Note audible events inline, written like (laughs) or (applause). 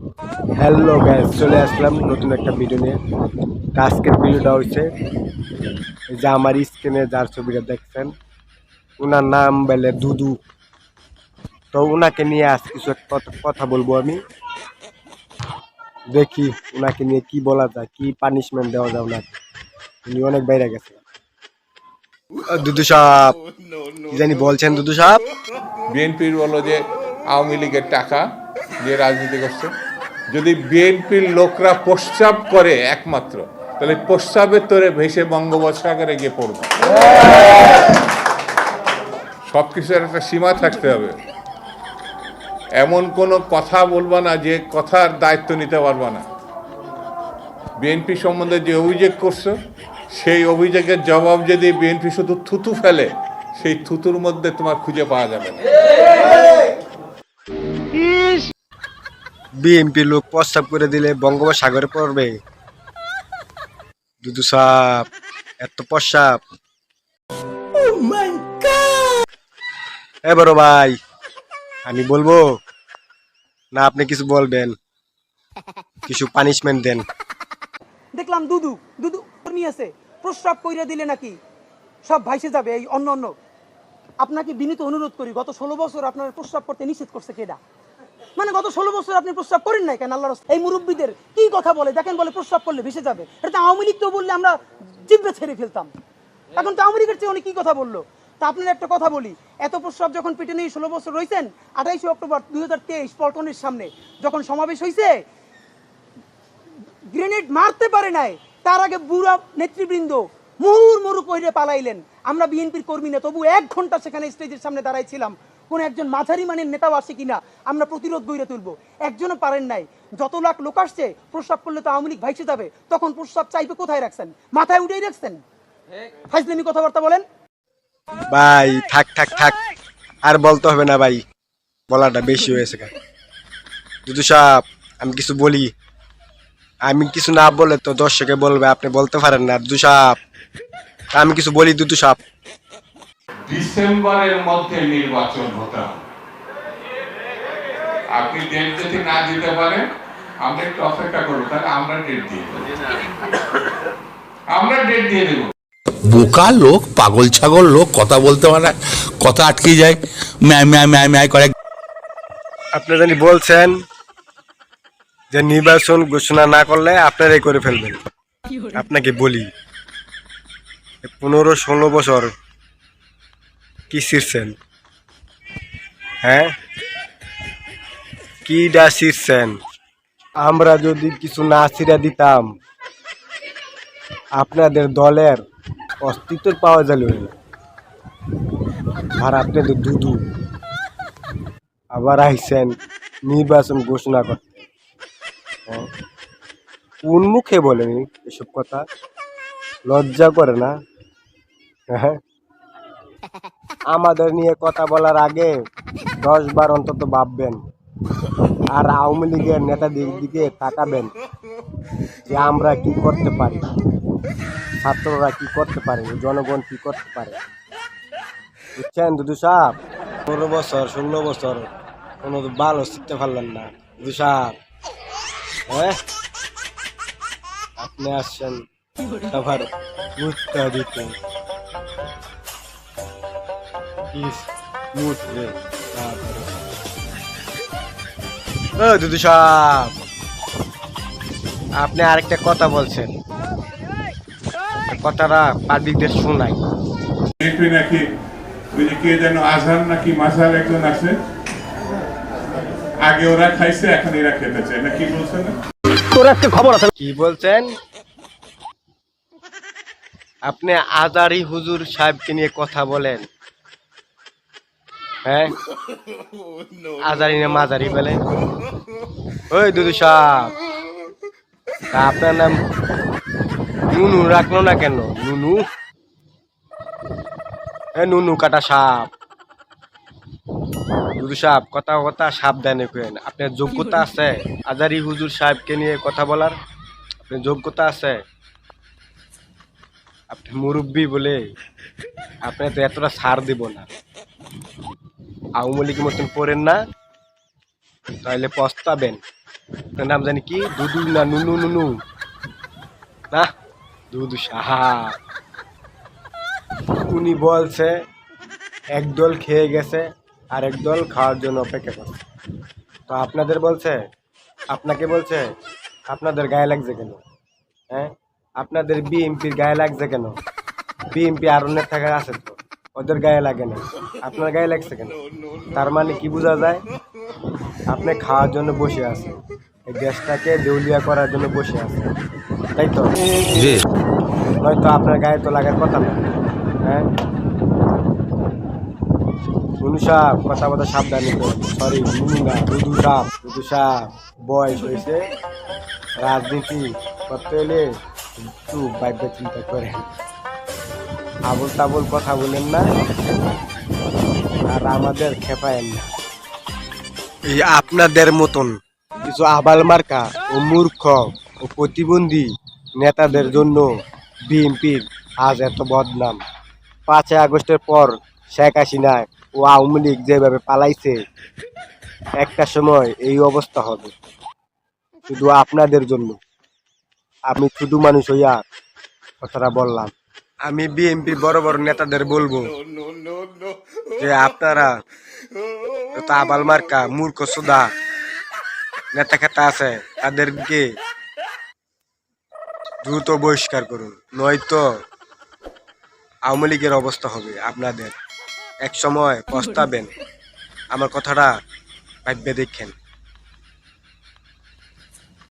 Hello gas চলে আসলাম নতুন একটা ভিডিও নিয়ে। আজকের ভিডিওটা হচ্ছে যে আমার স্ক্রিনে যার ছবিটা দেখছেন ওনার নাম বলে দুদু। তো ওনাকে নিয়ে আজ কিছু কথা- বলব আমি। দেখি ওনাকে নিয়ে কি বলা যায়, কি পানিশমেন্ট দেওয়া যায় ওনাকে উনি অনেক বাইরে গেছে। দুদু সাপ জানি বলছেন দুদু সাপ বিএনপির বলো যে আওয়ামী লীগের টাকা দিয়ে রাজনীতি করছে। যদি বিএনপির লোকরা প্রস্রাব করে একমাত্র, তাহলে প্রস্রাবের তোরে ভেসে বঙ্গোপসাগরে গিয়ে পড়বে। সব কিছুর একটা সীমা থাকতে হবে। এমন কোনো কথা বলবা না, যে কথার দায়িত্ব নিতে পারবা না। বিএনপি সম্বন্ধে যে অভিযোগ করছ, সেই অভিযোগের জবাব যদি বিএনপি শুধু থুতু ফেলে, সেই থুতুর মধ্যে তোমার খুঁজে পাওয়া যাবে না। বিএমপি লোক প্রস্তাব করে দিলে বঙ্গোপসাগরে পড়বে। দুদু সাপ এত প্রস্তাব। এ বড় ভাই আমি বলব না আপনি কিছু বলবেন। কিছু পানিশমেন্ট দেন। দেখলাম দুদু দুদু নিয়েছে প্রস্রাব কইরা দিলে নাকি সব ভাইসে যাবে এই অন্য অন্য। আপনাকে বিনীত অনুরোধ করি গত ষোলো বছর আপনার প্রস্রাব করতে নিষেধ করছে কেডা? মানে গত ষোলো বছর আপনি প্রস্রাব করেন নাই কেন? আল্লাহ এই মুরব্বীদের কি কথা বলে? দেখেন বলে প্রস্রাব করলে ভেসে যাবে। এটা তো আওয়ামী লীগ তো বললে আমরা জিব্বে ছেড়ে ফেলতাম। এখন তো আওয়ামী লীগের চেয়ে উনি কি কথা বলল? তা আপনার একটা কথা বলি। এত প্রস্রাব যখন পেটে নিয়ে ষোলো বছর রয়েছেন আঠাইশে অক্টোবর দুই হাজার তেইশ পল্টনের সামনে যখন সমাবেশ হয়েছে গ্রেনেড মারতে পারে নাই। তার আগে বুড়া নেতৃবৃন্দ মুহুর মুরু কইরে পালাইলেন। আমরা বিএনপির কর্মী না, তবু এক ঘণ্টা সেখানে স্টেজের সামনে দাঁড়াইছিলাম। কোন একজন মাঝারি মানের নেতাও আসে কিনা, আমরা প্রতিরোধ গইরে তুলবো। একজনও পারেন নাই। যত লাখ লোক আসছে, প্রস্রাব করলে তো আওয়ামী লীগ ভাইসে যাবে। তখন প্রস্রাব চাইবে কোথায় রাখছেন? মাথায় উঠেই রাখছেন? ফাইজলামি কথাবার্তা বলেন। ভাই, থাক থাক থাক। আর বলতে হবে না ভাই, বলাটা বেশি হয়েছে। দুদু সাপ আমি কিছু বলি। আমি কিছু না বলে তো দর্শকে বলবে আপনি বলতে পারেন না দুদু সাপ আমি কিছু বলি দুদু সাপ ডিসেম্বরের মধ্যে নির্বাচন হতে হবে আপনি ডেট যদি না দিতে পারেন আমরা একটু অপেক্ষা করব তাহলে আমরা ডেট দিয়ে দেবো। আমরা ডেট দিয়ে দেবো। বোকা লোক পাগল ছাগল লোক কথা বলতে পারে কথা আটকে যায়। ম্যায় ম্যায় ম্যায় ম্যায় করে। আপনি জানি বলছেন যে নির্বাচন ঘোষণা না করলে আপনারাই করে ফেলবেন। আপনাকে বলি, পনেরো ষোলো বছর কি শিরছেন হ্যাঁ? কি ডা শিরছেন আমরা যদি কিছু না ছিঁড়া দিতাম, আপনাদের দলের অস্তিত্ব পাওয়া যাবে আর আপনাদের দুদু আবার আইসেন নির্বাচন ঘোষণা করতে? কোন মুখে বলেন এসব কথা। লজ্জা করে না? হ্যাঁ? আমাদের নিয়ে কথা বলার আগে দশ বার অন্তত ভাববেন আর আওয়ামী লীগের নেতাদের দিকে তাকাবেন যে আমরা কি করতে পারি? ছাত্ররা কি করতে পারে? জনগণ কি করতে পারে? বুঝছেন দুদু সাপ পনেরো বছর, ষোলো বছর কোনো ভালো শিখতে পারলেন না। দুদু সাপ হ্যাঁ? আপনি আসছেন আবার উত্তর দিতে ইস, রে, ও দুদু সাপ আপনি আরেকটা কথা বলছেন। কথাটা পাবলিকদের শোনাই। বিএনপি নাকি ওই যে কে যেন আজহার নাকি মাঝার একজন আছে? আগে ওরা খাইছে এখন এরা খেতে চায়। না কি বলছে না কি বলছেন? আপনি আজারি হুজুর সাহেবকে নিয়ে কথা বলেন। হ্যাঁ? আজারি না মাজারি বলে। ওই দুদু সাহেব আপনার নাম নুনু রাখল না কেন? নুনু? হ্যাঁ নুনু কাটা সাপ। দুদু সাহেব কথা কথা সাবধানে কেন আপনার যোগ্যতা আছে? আজারি হুজুর সাহেবকে নিয়ে কথা বলার? আপনার যোগ্যতা আছে? আপনি মুরব্বী বলে আপনি তো এতটা ছাড় দিব না। আওয়ামী লীগের মতন পড়েন না তাহলে পস্তাবেন। আপনার নাম জানি কি? দুদু না নুনু নুনু? না? দুদু সাহা উনি বলছে একদল খেয়ে গেছে আর একদল খাওয়ার জন্য অপেক্ষা করে। তো আপনাদের বলছে আপনাকে বলছে আপনাদের গায়ে লাগছে কেন? হ্যাঁ? আপনাদের বিএমপির গায়ে লাগছে কেন? বিএমপি আর অনেক থাকা আছে তো? ওদের গায়ে লাগে না। আপনার গায়ে লাগছে কেন? তার মানে কি বোঝা যায়? আপনি খাওয়ার জন্য বসে আছেন। এই দেশটাকে দেউলিয়া করার জন্য বসে আছেন। তাই তো? নয়তো আপনার গায়ে তো লাগার কথা না। হ্যাঁ? সাপ কথা কথা সাবধানে সরি সাপ সাপ বয়স হয়েছে রাজনীতি করতে হলে একটু বাইরে চিন্তা করেন। আবল তাবল কথা বলেন না আর আমাদের খেপায়েন না। এই আপনাদের মতন কিছু আবাল মার্কা ও মূর্খ ও প্রতিবন্ধী নেতাদের জন্য বিএনপির আজ এত বদনাম। পাঁচই আগস্টের পর শেখ হাসিনা ও আওয়ামী লীগ যেভাবে পালাইছে, একটা সময় এই অবস্থা হবে। শুধু আপনাদের জন্য। আমি শুধু মানুষ হইয়া কথাটা বললাম। আমি বিএনপি বড় বড় নেতাদের বলব যে আপনারা আবাল মার্কা, মূর্খ, সুদা নেতা খেতা আছে, তাদেরকে দ্রুত বহিষ্কার করুন, নয়তো আওয়ামী লীগের অবস্থা হবে আপনাদের। এক সময় পস্তাবেন। (laughs) আমার কথাটা ভাববে দেখেন।